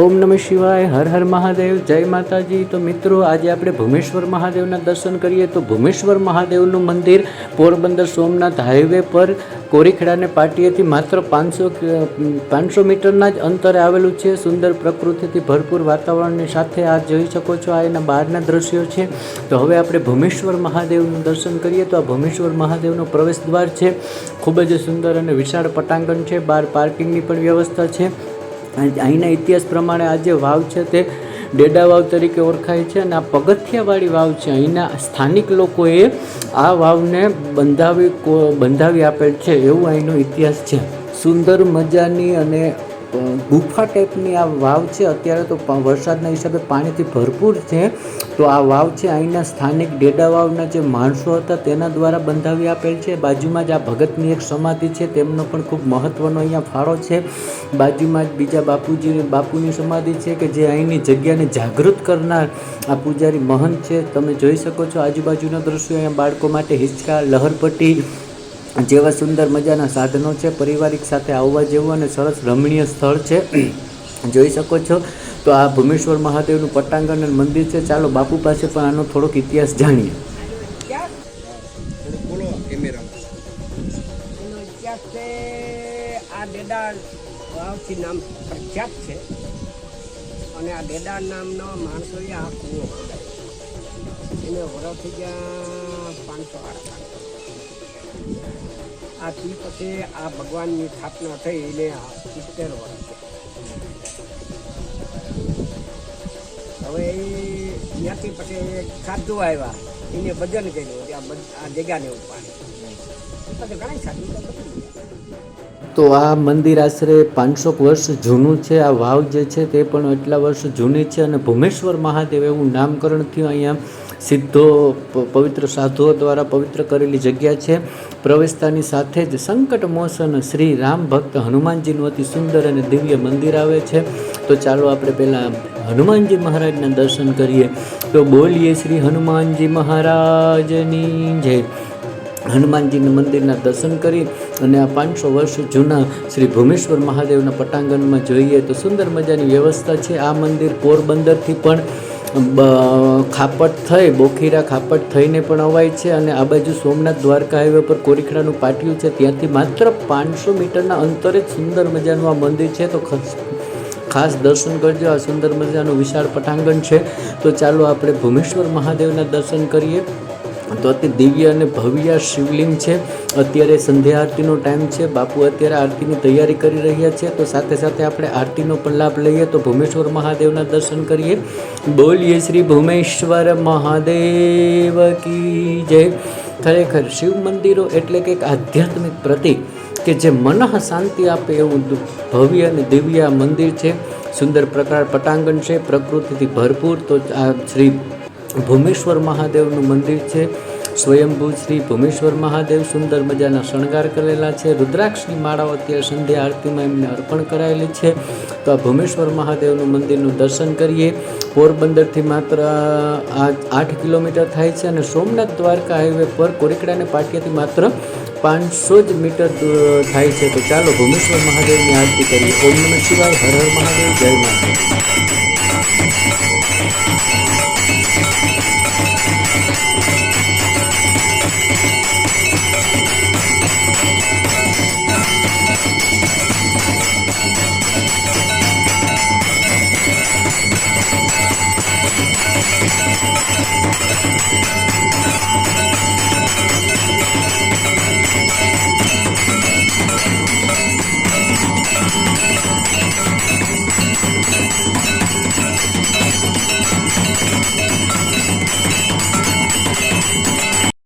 ઓમ નમઃ શિવાય, હર હર મહાદેવ, જય માતાજી. તો મિત્રો, આજે આપણે ભૂમેશ્વર મહાદેવના દર્શન કરીએ. તો ભૂમેશ્વર મહાદેવનું મંદિર પોરબંદર સોમનાથ હાઈવે પર કોરીખડાને પાટીએથી માત્ર પાંચસો પાંચસો મીટરના જ અંતરે આવેલું છે. સુંદર પ્રકૃતિથી ભરપૂર વાતાવરણની સાથે આ જોઈ શકો છો, આ એના બહારના દ્રશ્યો છે. તો હવે આપણે ભૂમેશ્વર મહાદેવનું દર્શન કરીએ. તો આ ભૂમેશ્વર મહાદેવનો પ્રવેશ દ્વાર છે. ખૂબ જ સુંદર અને વિશાળ પટાંગણ છે. બહાર પાર્કિંગની પણ વ્યવસ્થા છે. અહીંના ઇતિહાસ પ્રમાણે આ જે વાવ છે તે ડેડા વાવ તરીકે ઓળખાય છે અને આ પગથિયાવાળી વાવ છે. અહીંના સ્થાનિક લોકોએ આ વાવને બંધાવી બંધાવી આપેલ છે એવું અહીંનો ઇતિહાસ છે. સુંદર મજાની અને ગુફા ટાઈપની આ વાવ છે. અત્યારે તો વરસાદના હિસાબે પાણીથી ભરપૂર છે. તો આ વાવ છે અહીંના સ્થાનિક ડેડા વાવના જે માણસો હતા તેના દ્વારા બંધાવી આપેલ છે. બાજુમાં જ આ ભગતની એક સમાધિ છે. તેમનો પણ ખૂબ મહત્ત્વનો અહીંયા ફાળો છે. બાજુમાં જ બીજા બાપુજી બાપુની સમાધિ છે કે જે અહીંની જગ્યાને જાગૃત કરનાર આ પૂજારી મહંત છે. તમે જોઈ શકો છો આજુબાજુના દ્રશ્યો. અહીંયા બાળકો માટે હિંચકા, લહરપટ્ટી જેવા સુંદર મજાના સાધનો છે પારિવારિક સાથે આવવા જેવું અને સરસ રમણીય સ્થળ છે. જોઈ શકો છો. તો આ ભૂમેશ્વર મહાદેવનું પટ્ટાંગણ અને મંદિર છે. ચાલો બાપુ પાસે પણ આનો થોડોક ઇતિહાસ જાણીએ. આ ડેડા વાવથી નામ પ્રખ્યાત છે. અને આ ડેડા નામનો માણસો આ કૂવો એને વરસ થઈ ગયા પાંચસો આઠ આ તી પછી આ ભગવાનની સ્થાપના થઈ એને સિત્તેર વર્ષ. હવે એ ત્યાંથી પછી સાધુ આવ્યા. એને ભજન કર્યું આ આ જગ્યાને ઉપાડી. પછી ઘણા સાધુ તો આ મંદિર આશરે પાંચસો વર્ષ જૂનું છે. આ વાવ જે છે તે પણ એટલા વર્ષ જૂની છે અને ભૂમેશ્વર મહાદેવ એવું નામકરણ થયું અહીંયા. સિદ્ધો પવિત્ર સાધુઓ દ્વારા પવિત્ર કરેલી જગ્યા છે. પ્રવેશતાની સાથે જ સંકટ મોસન શ્રી રામ ભક્ત હનુમાનજીનું અતિ સુંદર અને દિવ્ય મંદિર આવે છે. તો ચાલો આપણે પહેલાં હનુમાનજી મહારાજના દર્શન કરીએ. તો બોલીએ શ્રી હનુમાનજી મહારાજની જય. હનુમાનજીના મંદિરના દર્શન કરી અને આ પાંચસો વર્ષ જૂના શ્રી ભૂમેશ્વર મહાદેવના પટાંગણમાં જોઈએ. તો સુંદર મજાની વ્યવસ્થા છે. આ મંદિર પોરબંદરથી પણ ખાપટ થઈ, બોખીરા ખાપટ થઈને પણ અવાય છે અને આ બાજુ સોમનાથ દ્વારકા હાઈવે પર કોરીખડાનું પાટિયું છે. ત્યાંથી માત્ર પાંચસો મીટરના અંતરે જ સુંદર મજાનું આ મંદિર છે. તો ખાસ દર્શન કરજો. આ સુંદર મજાનું વિશાળ પટાંગણ છે. તો ચાલો આપણે ભૂમેશ્વર મહાદેવના દર્શન કરીએ. તો અતિ દિવ્ય અને ભવ્ય શિવલિંગ છે. અત્યારે સંધ્યા આરતીનો ટાઈમ છે. બાપુ અત્યારે આરતીની તૈયારી કરી રહ્યા છે. તો સાથે સાથે આપણે આરતીનો પણ લાભ લઈએ. તો ભૂમેશ્વર મહાદેવના દર્શન કરીએ. બોલીએ શ્રી ભૂમેશ્વર મહાદેવ કી જય. ખરેખર શિવ મંદિરો એટલે કે એક આધ્યાત્મિક પ્રતિક કે જે મનઃ શાંતિ આપે એવું ભવ્ય અને દિવ્ય મંદિર છે. સુંદર પ્રકાર પટાંગણ છે. પ્રકૃતિથી ભરપૂર તો આ શ્રી ભૂમેશ્વર મહાદેવનું મંદિર છે. સ્વયંભૂ શ્રી ભૂમેશ્વર મહાદેવ સુંદર મજાના શણગાર કરેલા છે. રુદ્રાક્ષની માળાઓ અત્યારે સંધ્યા આરતીમાં એમને અર્પણ કરાયેલી છે. તો આ ભૂમેશ્વર મહાદેવનું મંદિરનું દર્શન કરીએ. પોરબંદરથી માત્ર આઠ કિલોમીટર થાય છે અને સોમનાથ દ્વારકા હાઈવે પર કોરીકડાને પાટિયાથી માત્ર પાંચસો જ મીટર થાય છે. તો ચાલો ભૂમેશ્વર મહાદેવની આરતી કરીએ. ઓમ નમઃ શિવાય. હર હર મહાદેવ. જય મહાદેવ